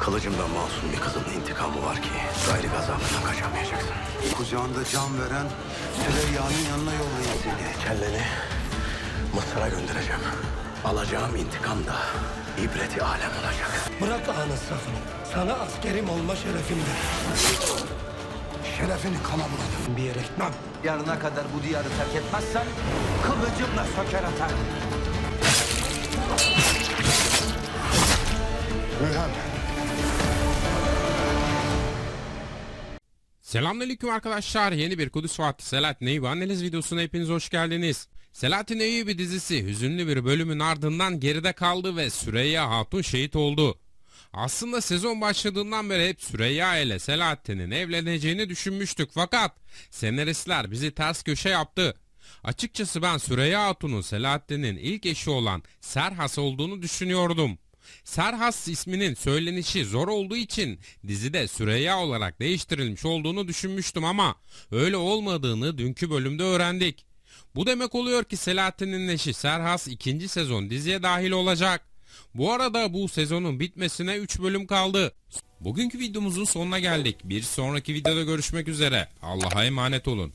Kılıcımdan masum bir kızın intikamı var ki gayri gazabından kaçamayacaksın. Kucağında can veren Süreyya'nın yanına yollayın seni. Kelleni Mısır'a göndereceğim. Alacağım intikam da ibreti alem olacak. Bırak ağanın safını. Sana askerim olma şerefimdir. Şerefini kana buladım bir yere gitmem. Yarına kadar bu diyarı terk etmezsen kılıcımla söker atarım. Rühem. Selamünaleyküm arkadaşlar. Yeni bir Kudüs Vakti Selahattin Eyüp Anneliz videosuna hepiniz hoş geldiniz. Selahattin Eyüp'ü dizisi hüzünlü bir bölümün ardından geride kaldı ve Süreyya Hatun şehit oldu. Aslında sezon başladığından beri hep Süreyya ile Selahattin'in evleneceğini düşünmüştük fakat senaristler bizi ters köşe yaptı. Açıkçası ben Süreyya Hatun'un Selahattin'in ilk eşi olan Serhas olduğunu düşünüyordum. Serhas isminin söylenişi zor olduğu için dizide Süreyya olarak değiştirilmiş olduğunu düşünmüştüm ama öyle olmadığını dünkü bölümde öğrendik. Bu demek oluyor ki Selahattin'in eşi Serhas ikinci sezon diziye dahil olacak. Bu arada bu sezonun bitmesine 3 bölüm kaldı. Bugünkü videomuzun sonuna geldik. Bir sonraki videoda görüşmek üzere. Allah'a emanet olun.